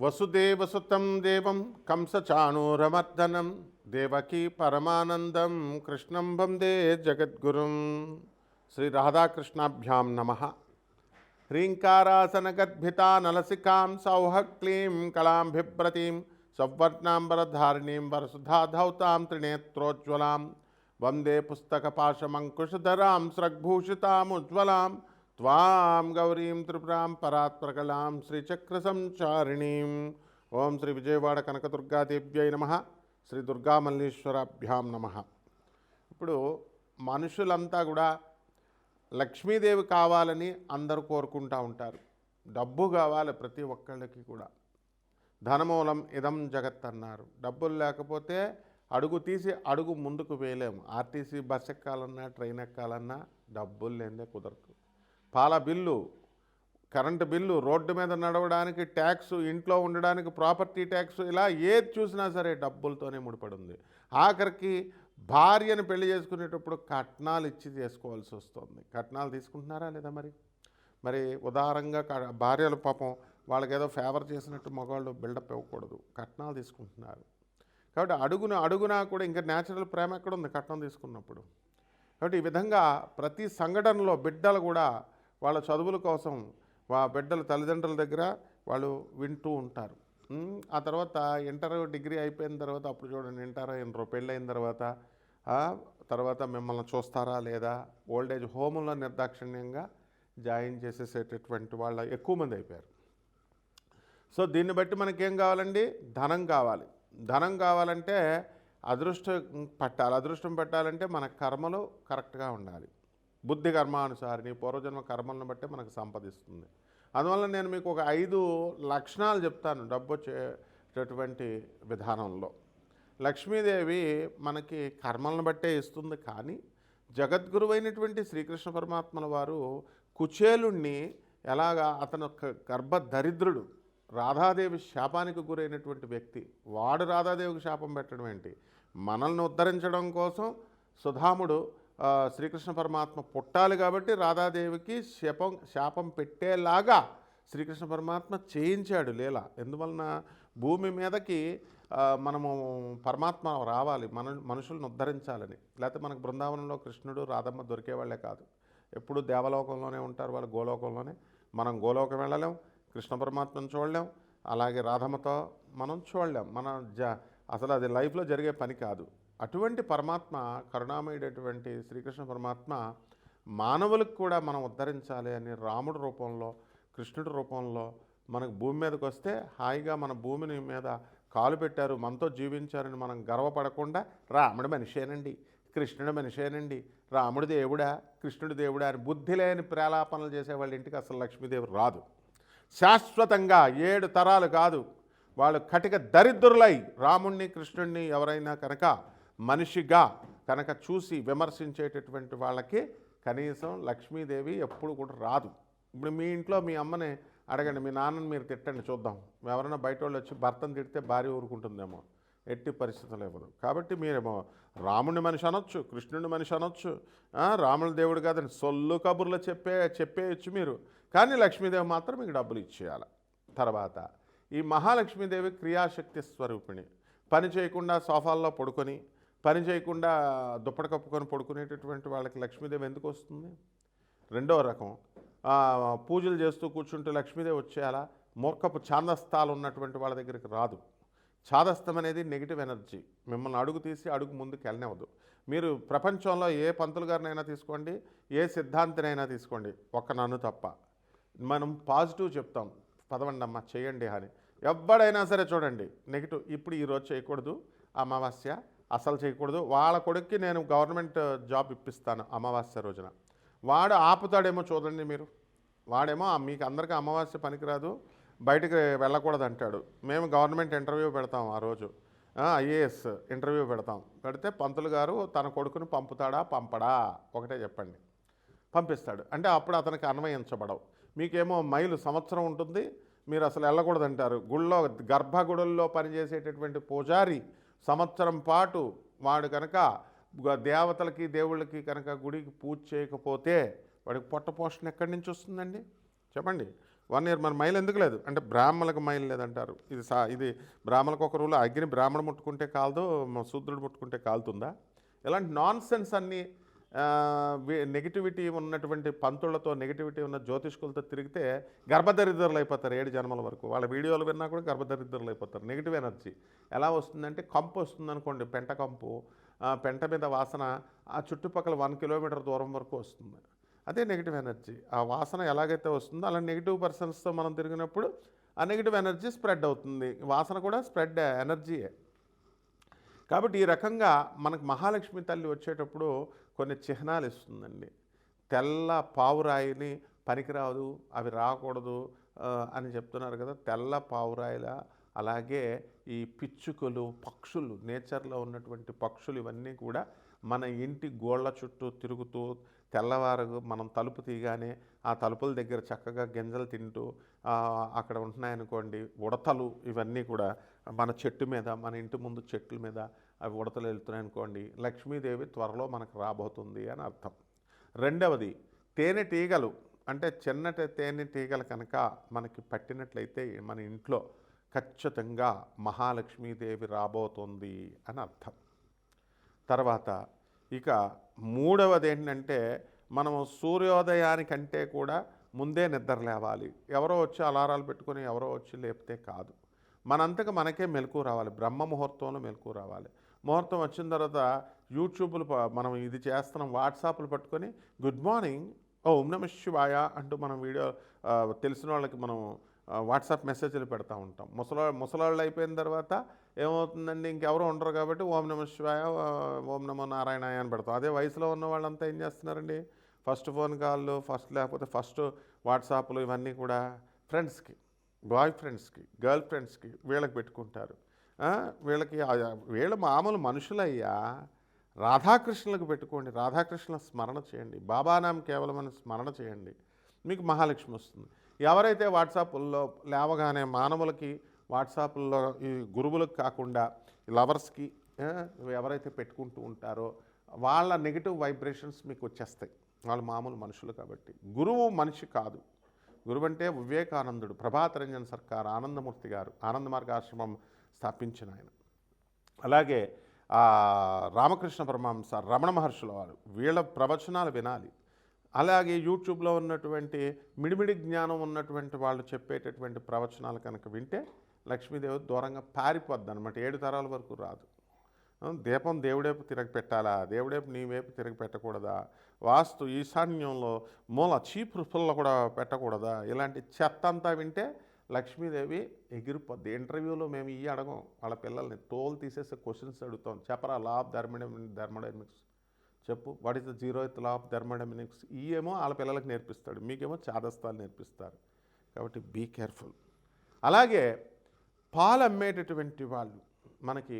వసుదేవసుతం దేవం కంసచాణూరమర్దనం దేవకీ పరమానందం కృష్ణం వందే జగద్గురుం శ్రీ రాధాకృష్ణాభ్యాం నమ హ్రీంకారాసనగద్భితా నలసికాం సౌహక్లీం కళాం బిభ్రతీం సౌవర్ణాంబరధారిణీం వరసుధాధౌతాం త్రినేత్రోజ్వలాం వందే పుస్తకపాశమంకుశధరాం స్రగ్భూషితాముజ్వలాం త్వాం గౌరీం త్రిపురాం పరాత్ప్రకలాం శ్రీచక్రసంచారిణీం ఓం శ్రీ విజయవాడ కనకదుర్గాదేవ్యై నమ శ్రీ దుర్గామల్లీశ్వరాభ్యాం నమ ఇప్పుడు మనుషులంతా కూడా లక్ష్మీదేవి కావాలని అందరూ కోరుకుంటూ ఉంటారు. డబ్బు కావాలి ప్రతి ఒక్కళ్ళకి కూడా. ధనమూలం ఇదం జగత్ అన్నారు. డబ్బులు లేకపోతే అడుగు తీసి అడుగు ముందుకు వేయలేము. ఆర్టీసీ బస్ ఎక్కాలన్నా ట్రైన్ ఎక్కాలన్నా డబ్బులు లేదే కుదరదు. పాల బిల్లు కరెంటు బిల్లు రోడ్డు మీద నడవడానికి ట్యాక్స్ ఇంట్లో ఉండడానికి ప్రాపర్టీ ట్యాక్స్ ఇలా ఏది చూసినా సరే డబ్బులతోనే ముడిపడి ఉంది ఆఖరికి భార్యను పెళ్ళి చేసుకునేటప్పుడు కట్నాలు ఇచ్చి చేసుకోవాల్సి వస్తుంది. కట్నాలు తీసుకుంటున్నారా లేదా మరి? మరి ఉదారంగా భార్యలు పాపం వాళ్ళకి ఏదో ఫేవర్ చేసినట్టు మగవాళ్ళు బిల్డప్ ఇవ్వకూడదు. కట్నాలు తీసుకుంటున్నారు. కాబట్టి అడుగున అడుగునా కూడా ఇంకా న్యాచురల్ ప్రేమ ఎక్కడ ఉంది కట్నం తీసుకున్నప్పుడు? కాబట్టి ఈ విధంగా ప్రతి సంఘటనలో బిడ్డలు కూడా వాళ్ళ చదువుల కోసం వా బిడ్డల తల్లిదండ్రుల దగ్గర వాళ్ళు వింటూ ఉంటారు. ఆ తర్వాత ఇంటర్ డిగ్రీ అయిపోయిన తర్వాత అప్పుడు చూడండి ఇంటర్ అయిన పెళ్ళి అయిన తర్వాత తర్వాత మిమ్మల్ని చూస్తారా లేదా? ఓల్డ్ ఏజ్ హోముల్లో నిర్దాక్షిణ్యంగా జాయిన్ చేసేసేటటువంటి వాళ్ళ ఎక్కువ మంది అయిపోయారు. సో దీన్ని బట్టి మనకేం కావాలండి? ధనం కావాలి. ధనం కావాలంటే అదృష్టం పట్టాలి. అదృష్టం పట్టాలంటే మన కర్మలు కరెక్ట్గా ఉండాలి. బుద్ధి కర్మానుసారిని పూర్వజన్మ కర్మలను బట్టి మనకు సంపదిస్తుంది. అందువల్ల నేను మీకు ఒక ఐదు లక్షణాలు చెప్తాను డబ్బు వచ్చేటటువంటి విధానంలో. లక్ష్మీదేవి మనకి కర్మలను బట్టే ఇస్తుంది కానీ జగద్గురువైనటువంటి శ్రీకృష్ణ పరమాత్మల వారు కుచేలుణ్ణి ఎలాగా అతను గర్భ దరిద్రుడు రాధాదేవి శాపానికి గురైనటువంటి వ్యక్తి వాడు రాధాదేవికి శాపం పెట్టడం ఏంటి? మనల్ని ఉద్ధరించడం కోసం సుధాముడు శ్రీకృష్ణ పరమాత్మ పుట్టాలి కాబట్టి రాధాదేవికి శపం శాపం పెట్టేలాగా శ్రీకృష్ణ పరమాత్మ చేయించాడు లీల. ఎందువలన భూమి మీదకి మనము పరమాత్మ రావాలి మన మనుషులను ఉద్ధరించాలని. లేకపోతే మనకు బృందావనంలో కృష్ణుడు రాధమ్మ దొరికేవాళ్ళే కాదు. ఎప్పుడు దేవలోకంలోనే ఉంటారు వాళ్ళు గోలోకంలోనే. మనం గోలోకం వెళ్ళలేం కృష్ణ పరమాత్మను చూడలేం అలాగే రాధమ్మతో మనం చూడలేం. మన జ అసలు అది లైఫ్లో జరిగే పని కాదు. అటువంటి పరమాత్మ కరుణామయుడైనటువంటి శ్రీకృష్ణ పరమాత్మ మానవులకు కూడా మనం ఉద్ధరించాలి అని రాముడి రూపంలో కృష్ణుడి రూపంలో మనకు భూమి మీదకి వస్తే హాయిగా మన భూమిని మీద కాలు పెట్టారు మనతో జీవించారని మనం గర్వపడకుండా రాముడు మనిషేనండి కృష్ణుడు మనిషేనండి రాముడు దేవుడా కృష్ణుడు దేవుడా అని బుద్ధి లేని ప్రేలాపనలు చేసే వాళ్ళ ఇంటికి అసలు లక్ష్మీదేవి రాదు. శాశ్వతంగా ఏడు తరాలు కాదు వాళ్ళు కటిక దరిద్రులై రాముణ్ణి కృష్ణుణ్ణి ఎవరైనా కనుక మనిషిగా కనుక చూసి విమర్శించేటటువంటి వాళ్ళకి కనీసం లక్ష్మీదేవి ఎప్పుడు కూడా రాదు. ఇప్పుడు మీ ఇంట్లో మీ అమ్మని అడగండి మీ నాన్నని మీరు తిట్టండి చూద్దాం. ఎవరైనా బయట వాళ్ళు వచ్చి భర్తను తిడితే భార్య ఊరుకుంటుందేమో. ఎట్టి పరిస్థితులు ఇవ్వదు కాబట్టి మీరేమో రాముని మనిషి అనొచ్చు కృష్ణుని మనిషి అనొచ్చు ఆ, దేవుడు కాదని సొల్లు కబుర్లు చెప్పే చెప్పేయచ్చు మీరు. కానీ లక్ష్మీదేవి మాత్రం మీకు డబ్బులు ఇచ్చేయాలి. తర్వాత ఈ మహాలక్ష్మీదేవి క్రియాశక్తి స్వరూపిణి. పని చేయకుండా సోఫాల్లో పడుకొని పని చేయకుండా దుప్పటి కప్పుకొని పడుకునేటటువంటి వాళ్ళకి లక్ష్మీదేవి ఎందుకు వస్తుంది? రెండవ రకం. పూజలు చేస్తూ కూర్చుంటూ లక్ష్మీదేవి వచ్చేయాలా మూర్ఖపు ఛాందస్తాలు ఉన్నటువంటి వాళ్ళ దగ్గరికి రాదు. ఛాదస్థం అనేది నెగిటివ్ ఎనర్జీ మిమ్మల్ని అడుగు తీసి అడుగు ముందుకు వెళ్ళనివ్వదు. మీరు ప్రపంచంలో ఏ పంతులు గారినైనా తీసుకోండి ఏ సిద్ధాంతినైనా తీసుకోండి. ఒక్క నన్ను తప్ప. మనం పాజిటివ్ చెప్తాం. పదవండమ్మ చేయండి అని. ఎవడైనా సరే చూడండి. నెగిటివ్. ఇప్పుడు ఈరోజు చేయకూడదు. అమావాస్య అసలు చేయకూడదు. వాళ్ళ కొడుక్కి నేను గవర్నమెంట్ జాబ్ ఇప్పిస్తాను అమావాస్య రోజున. వాడు ఆపుతాడేమో చూడండి మీరు. వాడేమో మీకు అందరికీ అమావాస్య పనికిరాదు బయటికి వెళ్ళకూడదు అంటాడు మేము గవర్నమెంట్ ఇంటర్వ్యూ పెడతాం ఆ రోజు. ఐఏఎస్ ఇంటర్వ్యూ పెడతాం. పెడితే పంతులు గారు తన కొడుకును పంపుతాడా? పంపడా? ఒకటే చెప్పండి. పంపిస్తాడు. అంటే అప్పుడు అతనికి అన్వయించబడవు. మీకేమో మైలు సంవత్సరం ఉంటుంది. మీరు అసలు వెళ్ళకూడదు అంటారు గుళ్ళో గర్భగుడుల్లో పనిచేసేటటువంటి పూజారి సంవత్సరం పాటు వాడు కనుక దేవతలకి దేవుళ్ళకి కనుక గుడికి పూజ చేయకపోతే వాడికి పొట్ట పోషణ ఎక్కడి నుంచి వస్తుందండి? చెప్పండి. వన్ ఇయర్ మన మైల్ ఎందుకు లేదు? అంటే బ్రాహ్మణులకు మైల్ లేదంటారు. ఇది సా ఇది బ్రాహ్మణులకు ఒక రూల్. అగ్ని బ్రాహ్మణ ముట్టుకుంటే కాలదు శూద్రుడు ముట్టుకుంటే కాలుతుందా? ఇలాంటి నాన్ సెన్స్ అన్నీ నెగిటివిటీ ఉన్నటువంటి పంతులతో నెగిటివిటీ ఉన్న జ్యోతిష్కులతో తిరిగితే గర్భదరిద్రులు అయిపోతారు ఏడు జన్మల వరకు. వాళ్ళ వీడియోలు విన్నా కూడా గర్భదరిద్రులు అయిపోతారు. నెగిటివ్ ఎనర్జీ ఎలా వస్తుందంటే కంపు వస్తుంది అనుకోండి పెంట కంపు. ఆ, పెంట మీద వాసన ఆ చుట్టుపక్కల వన్ కిలోమీటర్ దూరం వరకు వస్తుంది. అదే నెగిటివ్ ఎనర్జీ ఆ వాసన ఎలాగైతే వస్తుందో అలా నెగిటివ్ పర్సన్స్తో మనం తిరిగినప్పుడు ఆ నెగిటివ్ ఎనర్జీ స్ప్రెడ్ అవుతుంది. వాసన కూడా స్ప్రెడ్ ఎనర్జీయే కాబట్టి ఈ రకంగా మనకు మహాలక్ష్మి తల్లి వచ్చేటప్పుడు కొన్ని చిహ్నాలు ఇస్తుందండి. తెల్ల పావురాయిని పనికిరాదు అవి రాకూడదు అని చెప్తున్నారు కదా తెల్ల పావురాయిల అలాగే ఈ పిచ్చుకలు పక్షులు నేచర్లో ఉన్నటువంటి పక్షులు ఇవన్నీ కూడా మన ఇంటి గోళ్ళ చుట్టూ తిరుగుతూ తెల్లవారు మనం తలుపు తీయగానే ఆ తలుపుల దగ్గర చక్కగా గింజలు తింటూ అక్కడ ఉంటున్నాయనుకోండి ఉడతలు ఇవన్నీ కూడా మన చెట్టు మీద మన ఇంటి ముందు చెట్ల మీద అవి ఉడతలు వెళ్తున్నాయి అనుకోండి లక్ష్మీదేవి త్వరలో మనకు రాబోతుంది అని అర్థం. రెండవది తేనెటీగలు అంటే చిన్నటి తేనెటీగలు కనుక మనకి పట్టినట్లయితే మన ఇంట్లో ఖచ్చితంగా మహాలక్ష్మీదేవి రాబోతుంది అని అర్థం. తర్వాత ఇక మూడవది ఏంటంటే మనం సూర్యోదయానికంటే కూడా ముందే నిద్ర లేవాలి. ఎవరో వచ్చి అలారాలు పెట్టుకొని ఎవరో వచ్చి లేపితే కాదు. మనంతకు మనకే మెలకు రావాలి బ్రహ్మ ముహూర్తంలో మెలకు రావాలి. ముహూర్తం వచ్చిన తర్వాత యూట్యూబ్లు మనం ఇది చేస్తున్నాం వాట్సాప్లు పట్టుకొని గుడ్ మార్నింగ్ ఓం నమ శివాయ అంటూ మనం వీడియో తెలిసిన వాళ్ళకి మనం వాట్సాప్ మెసేజ్లు పెడతా ఉంటాం. ముసలా ముసలాళ్ళు అయిపోయిన తర్వాత ఏమవుతుందండి ఇంకెవరు ఉండరు కాబట్టి ఓం నమ శివాయ ఓం నమో నారాయణాయ అని పెడతాం. అదే వయసులో ఉన్న వాళ్ళంతా ఏం చేస్తున్నారండి? ఫస్ట్ ఫోన్ కాళ్ళు ఫస్ట్ లేకపోతే ఫస్ట్ వాట్సాప్లు ఇవన్నీ కూడా ఫ్రెండ్స్కి బాయ్ ఫ్రెండ్స్కి గర్ల్ ఫ్రెండ్స్కి వీళ్ళకి పెట్టుకుంటారు. వీళ్ళకి వీళ్ళ మామూలు మనుషులయ్యా. రాధాకృష్ణులకు పెట్టుకోండి. రాధాకృష్ణుల స్మరణ చేయండి. బాబానాం కేవలం అని స్మరణ చేయండి. మీకు మహాలక్ష్మి వస్తుంది. ఎవరైతే వాట్సాప్లో లేవగానే మానవులకి వాట్సాప్లో ఈ గురువులకు కాకుండా లవర్స్కి ఎవరైతే పెట్టుకుంటూ ఉంటారో వాళ్ళ నెగిటివ్ వైబ్రేషన్స్ మీకు వచ్చేస్తాయి. వాళ్ళు మామూలు మనుషులు కాబట్టి. గురువు మనిషి కాదు. గురువు అంటే వివేకానందుడు. ప్రభాతరంజన్ సర్కార్ ఆనందమూర్తి గారు ఆనంద మార్గాశ్రమం స్థాపించిన ఆయన. అలాగే రామకృష్ణ పరమహంస రమణ మహర్షుల వారు వీళ్ళ ప్రవచనాలు వినాలి. అలాగే యూట్యూబ్లో ఉన్నటువంటి మిడిమిడి జ్ఞానం ఉన్నటువంటి వాళ్ళు చెప్పేటటువంటి ప్రవచనాలు కనుక వింటే లక్ష్మీదేవి దూరంగా పారిపోద్ది అనమాట ఏడు తరాల వరకు రాదు. దీపం దేవుడేపు తిరగ పెట్టాలా దేవుడేపు నీ వైపు తిరగ పెట్టకూడదా వాస్తు ఈశాన్యంలో మూల చీపు రుఫుల్లో కూడా పెట్టకూడదా ఇలాంటి చెత్త అంతా వింటే లక్ష్మీదేవి ఎగిరిపోద్ది. ఇంటర్వ్యూలో మేము ఈ అడగం వాళ్ళ పిల్లల్ని తోలు తీసేసే క్వశ్చన్స్ అడుగుతాం. చెప్పరా లా ఆఫ్ థర్మోడైనమిక్ థర్మోడైనమిక్స్ చెప్పు. What is the zeroth law of thermodynamics ఈ ఏమో వాళ్ళ పిల్లలకు నేర్పిస్తాడు. మీకేమో చాదస్తాలు నేర్పిస్తారు. కాబట్టి బీ కేర్ఫుల్ అలాగే పాలు అమ్మేటటువంటి వాళ్ళు మనకి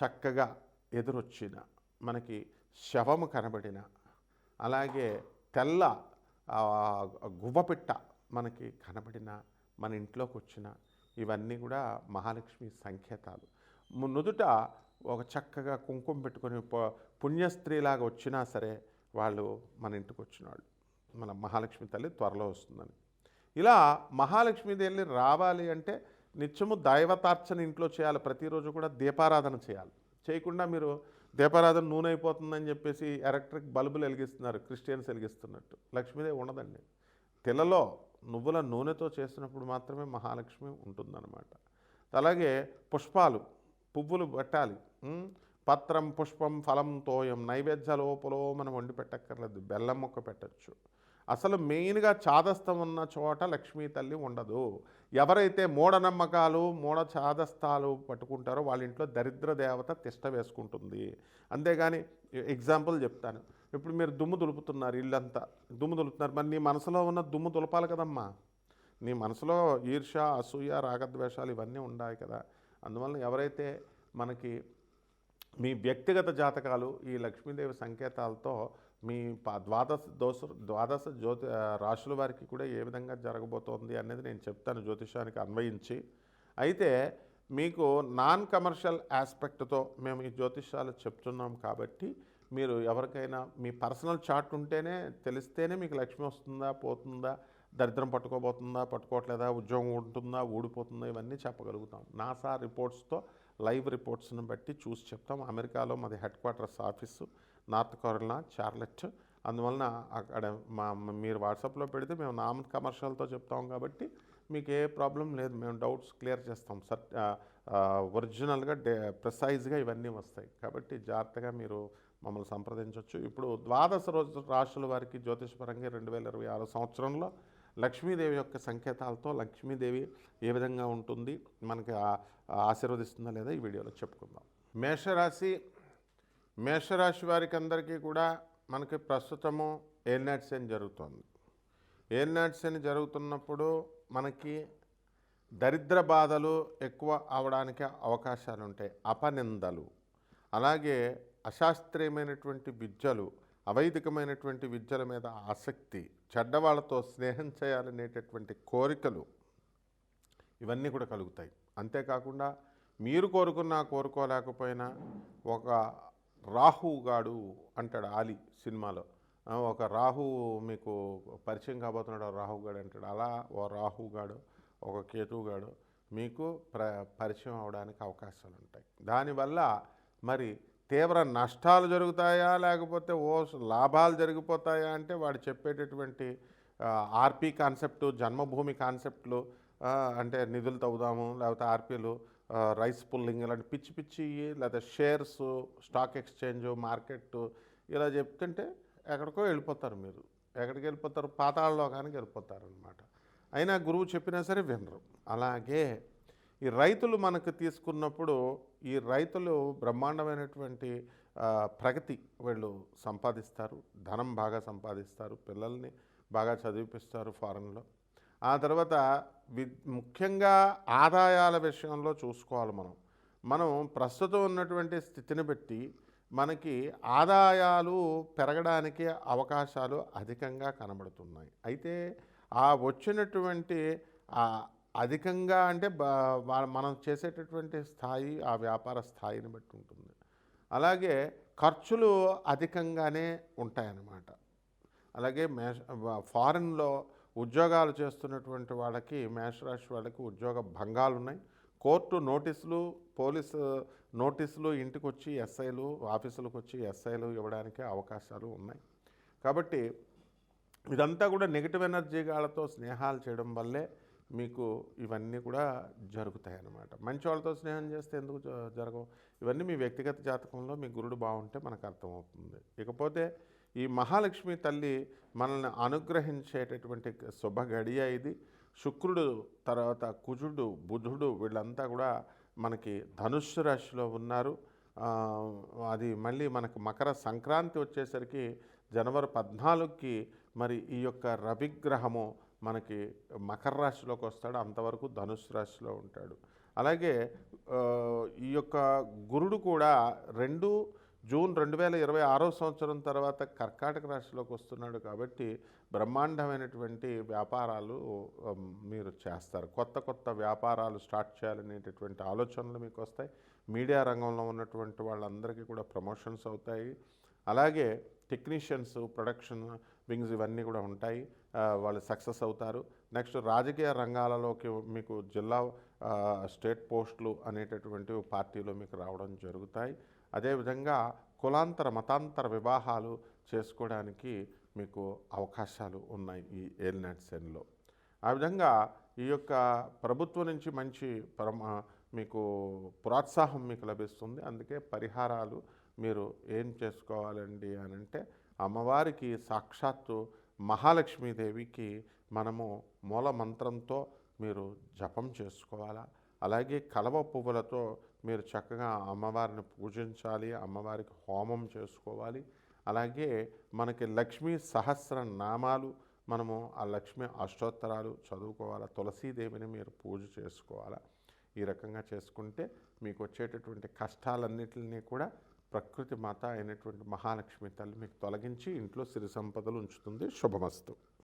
చక్కగా ఎదురొచ్చిన మనకి శవము కనబడిన అలాగే తెల్ల గువ్వపిట్ట మనకి కనబడిన మన ఇంట్లోకి వచ్చిన ఇవన్నీ కూడా మహాలక్ష్మి సంకేతాలు. నుదుట ఒక చక్కగా కుంకుమ పెట్టుకొని పుణ్యస్త్రీలాగా వచ్చినా సరే వాళ్ళు మన ఇంటికి వచ్చిన వాళ్ళు మన మహాలక్ష్మి తల్లి త్వరలో వస్తుందని. ఇలా మహాలక్ష్మి తల్లి రావాలి అంటే నిత్యము దైవతార్చన ఇంట్లో చేయాలి. ప్రతిరోజు కూడా దీపారాధన చేయాలి. చేయకుండా మీరు దీపారాధన నూనె అయిపోతుందని చెప్పేసి ఎలక్ట్రిక్ బల్బులు వెలిగిస్తున్నారు క్రిస్టియన్స్ వెలిగిస్తున్నట్టు. లక్ష్మీదేవి ఉండదండి. తిలలో నువ్వుల నూనెతో చేసినప్పుడు మాత్రమే మహాలక్ష్మి ఉంటుందన్నమాట. అలాగే పుష్పాలు పువ్వులు పెట్టాలి. పత్రం పుష్పం ఫలం తోయం నైవేద్య లోపలో మనం వండి పెట్టక్కర్లేదు. బెల్లం మొక్క పెట్టచ్చు. అసలు మెయిన్గా చాదస్తం ఉన్న చోట లక్ష్మీ తల్లి ఉండదు. ఎవరైతే మూఢనమ్మకాలు మూఢ చాదస్తాలు పట్టుకుంటారో వాళ్ళ ఇంట్లో దరిద్ర దేవత తిష్ట వేసుకుంటుంది. అంతేగాని ఎగ్జాంపుల్ చెప్తాను. ఇప్పుడు మీరు దుమ్ము దులుపుతున్నారు ఇల్లంతా. దుమ్ము దులుపుతున్నారు. మరి నీ మనసులో ఉన్న దుమ్ము దులపాలి కదమ్మా. నీ మనసులో ఈర్ష అసూయ రాగద్వేషాలు ఇవన్నీ ఉన్నాయి కదా. అందువల్ల ఎవరైతే మనకి మీ వ్యక్తిగత జాతకాలు ఈ లక్ష్మీదేవి సంకేతాలతో మీ ద్వాదశ దోష ద్వాదశ జ్యోతి రాశుల వారికి కూడా ఏ విధంగా జరగబోతోంది అనేది నేను చెప్తాను జ్యోతిషానికి అన్వయించి. అయితే మీకు నాన్ కమర్షియల్ ఆస్పెక్ట్తో మేము ఈ జ్యోతిషాలు చెప్తున్నాం కాబట్టి మీరు ఎవరికైనా మీ పర్సనల్ చార్ట్ ఉంటేనే తెలిస్తేనే మీకు లక్ష్మి వస్తుందా పోతుందా దరిద్రం పట్టుకోబోతుందా పట్టుకోవట్లేదా ఉద్యోగం ఉంటుందా ఊడిపోతుందా ఇవన్నీ చెప్పగలుగుతాం. నాసా రిపోర్ట్స్తో లైవ్ రిపోర్ట్స్ని బట్టి చూసి చెప్తాం. అమెరికాలో మాది headquarters office North Carolina Charlotte. అందువలన అక్కడ మా మీరు వాట్సాప్లో పెడితే మేము నామ కమర్షియల్తో చెప్తాం కాబట్టి మీకు ఏ ప్రాబ్లం లేదు. మేము డౌట్స్ క్లియర్ చేస్తాం. సర్ ఒరిజినల్గా డే ప్రిసైజ్గా ఇవన్నీ వస్తాయి. కాబట్టి జాగ్రత్తగా మీరు మమ్మల్ని సంప్రదించవచ్చు. ఇప్పుడు ద్వాదశ రోజు రాశుల వారికి జ్యోతిషపరంగా రెండు వేల ఇరవై ఆరు సంవత్సరంలో లక్ష్మీదేవి యొక్క సంకేతాలతో లక్ష్మీదేవి ఏ విధంగా ఉంటుంది మనకి ఆశీర్వదిస్తుందా లేదా ఈ వీడియోలో చెప్పుకుందాం. మేషరాశి మేషరాశి వారికి అందరికీ కూడా మనకి ప్రస్తుతము ఏలినాటి శని జరుగుతుంది. ఏలినాటి శని జరుగుతున్నప్పుడు మనకి దరిద్ర బాధలు ఎక్కువ అవడానికి అవకాశాలు ఉంటాయి అపనిందలు. అలాగే అశాస్త్రీయమైనటువంటి విద్యలు అవైదికమైనటువంటి విద్యల మీద ఆసక్తి చెడ్డవాళ్ళతో స్నేహం చేయాలనేటటువంటి కోరికలు ఇవన్నీ కూడా కలుగుతాయి. అంతేకాకుండా మీరు కోరుకున్నా కోరుకోలేకపోయినా ఒక రాహుగాడు అంటాడు ఆలి సినిమాలో. ఒక రాహు మీకు పరిచయం కాబోతున్నాడు ఆ రాహుగాడు అంటాడు. అలా ఓ రాహుగాడు ఒక కేతువుగాడు మీకు ప్ర పరిచయం అవడానికి అవకాశాలు ఉంటాయి దానివల్ల మరి తీవ్ర నష్టాలు జరుగుతాయా లేకపోతే ఓ లాభాలు జరిగిపోతాయా అంటే వాడు చెప్పేటటువంటి ఆర్పీ కాన్సెప్టు జన్మభూమి కాన్సెప్ట్లు అంటే నిధులు తవ్వుదాము లేకపోతే ఆర్పీలు రైస్ పుల్లింగ్ ఇలాంటి పిచ్చి పిచ్చి లేకపోతే షేర్స్ స్టాక్ ఎక్స్చేంజ్ మార్కెట్ ఇలా చెప్తుంటే ఎక్కడికో వెళ్ళిపోతారు మీరు. ఎక్కడికి వెళ్ళిపోతారు? పాతాళలోకానికి వెళ్ళిపోతారు అనమాట అయినా గురువు చెప్పినా సరే వినరు. అలాగే ఈ రైతులు మనకు తీసుకున్నప్పుడు ఈ రైతులు బ్రహ్మాండమైనటువంటి ప్రగతి వీళ్ళు సంపాదిస్తారు. ధనం బాగా సంపాదిస్తారు. పిల్లల్ని బాగా చదివిపిస్తారు ఫారెన్లో. ఆ తర్వాత వి ముఖ్యంగా ఆదాయాల విషయంలో చూసుకోవాలి మనం. మనం ప్రస్తుతం ఉన్నటువంటి స్థితిని బట్టి మనకి ఆదాయాలు పెరగడానికి అవకాశాలు అధికంగా కనబడుతున్నాయి. అయితే ఆ వచ్చినటువంటి ఆ అధికంగా అంటే మనం చేసేటటువంటి స్థాయి ఆ వ్యాపార స్థాయిని బట్టి ఉంటుంది. అలాగే ఖర్చులు అధికంగానే ఉంటాయన్నమాట. అలాగే మేష ఫారిన్లో ఉద్యోగాలు చేస్తున్నటువంటి వాళ్ళకి మేషరాశి వాళ్ళకి ఉద్యోగ భంగాలు ఉన్నాయి కోర్టు నోటీసులు పోలీసు నోటీసులు ఇంటికి వచ్చి ఎస్ఐలు ఆఫీసులకు వచ్చి ఎస్ఐలు ఇవ్వడానికి అవకాశాలు ఉన్నాయి. కాబట్టి ఇదంతా కూడా నెగిటివ్ ఎనర్జీ గాలతో స్నేహాలు చేయడం వల్లే మీకు ఇవన్నీ కూడా జరుగుతాయి అన్నమాట మంచి వాళ్ళతో స్నేహం చేస్తే ఎందుకు జరగవు? ఇవన్నీ మీ వ్యక్తిగత జాతకంలో మీ గురుడు బాగుంటే మనకు అర్థమవుతుంది. ఇకపోతే ఈ మహాలక్ష్మి తల్లి మనల్ని అనుగ్రహించేటటువంటి శుభ గడియ ఇది. శుక్రుడు తర్వాత కుజుడు బుధుడు వీళ్ళంతా కూడా మనకి ధనుస్సు రాశిలో ఉన్నారు. అది మళ్ళీ మనకు మకర సంక్రాంతి వచ్చేసరికి జనవరి పద్నాలుగుకి మరి ఈ యొక్క రవిగ్రహము మనకి మకర రాశిలోకి వస్తాడు అంతవరకు ధనుసు రాశిలో ఉంటాడు. అలాగే ఈ యొక్క గురుడు కూడా రెండు జూన్ రెండు వేల ఇరవై ఆరో సంవత్సరం తర్వాత కర్కాటక రాశిలోకి వస్తున్నాడు కాబట్టి బ్రహ్మాండమైనటువంటి వ్యాపారాలు మీరు చేస్తారు. కొత్త కొత్త వ్యాపారాలు స్టార్ట్ చేయాలనేటటువంటి ఆలోచనలు మీకు వస్తాయి. మీడియా రంగంలో ఉన్నటువంటి వాళ్ళందరికీ కూడా ప్రమోషన్స్ అవుతాయి. అలాగే టెక్నీషియన్స్ ప్రొడక్షన్ వింగ్స్ ఇవన్నీ కూడా ఉంటాయి. వాళ్ళు సక్సెస్ అవుతారు. నెక్స్ట్ రాజకీయ రంగాలలోకి మీకు జిల్లా స్టేట్ పోస్టులు అనేటటువంటి పార్టీలో మీకు రావడం జరుగుతాయి. అదేవిధంగా కులాంతర మతాంతర వివాహాలు చేసుకోవడానికి మీకు అవకాశాలు ఉన్నాయి ఈ ఏలినాటి శనిలో. ఆ విధంగా ఈ యొక్క ప్రభుత్వం నుంచి మంచి పరమ మీకు ప్రోత్సాహం మీకు లభిస్తుంది. అందుకే పరిహారాలు మీరు ఏం చేసుకోవాలండి అని అంటే అమ్మవారికి సాక్షాత్తు మహాలక్ష్మీదేవికి మనము మూల మంత్రంతో మీరు జపం చేసుకోవాలా? అలాగే కలవ పువ్వులతో మీరు చక్కగా అమ్మవారిని పూజించాలి అమ్మవారికి హోమం చేసుకోవాలి. అలాగే మనకి లక్ష్మీ సహస్ర నామాలు మనము ఆ లక్ష్మీ అష్టోత్తరాలు చదువుకోవాలా తులసీదేవిని మీరు పూజ చేసుకోవాలా? ఈ రకంగా చేసుకుంటే మీకు వచ్చేటటువంటి కష్టాలన్నింటినీ కూడా ప్రకృతి మాత అయినటువంటి మహాలక్ష్మి తల్లి మీకు తొలగించి ఇంట్లో సిరి సంపదలు ఉంచుతుంది. శుభమస్తు.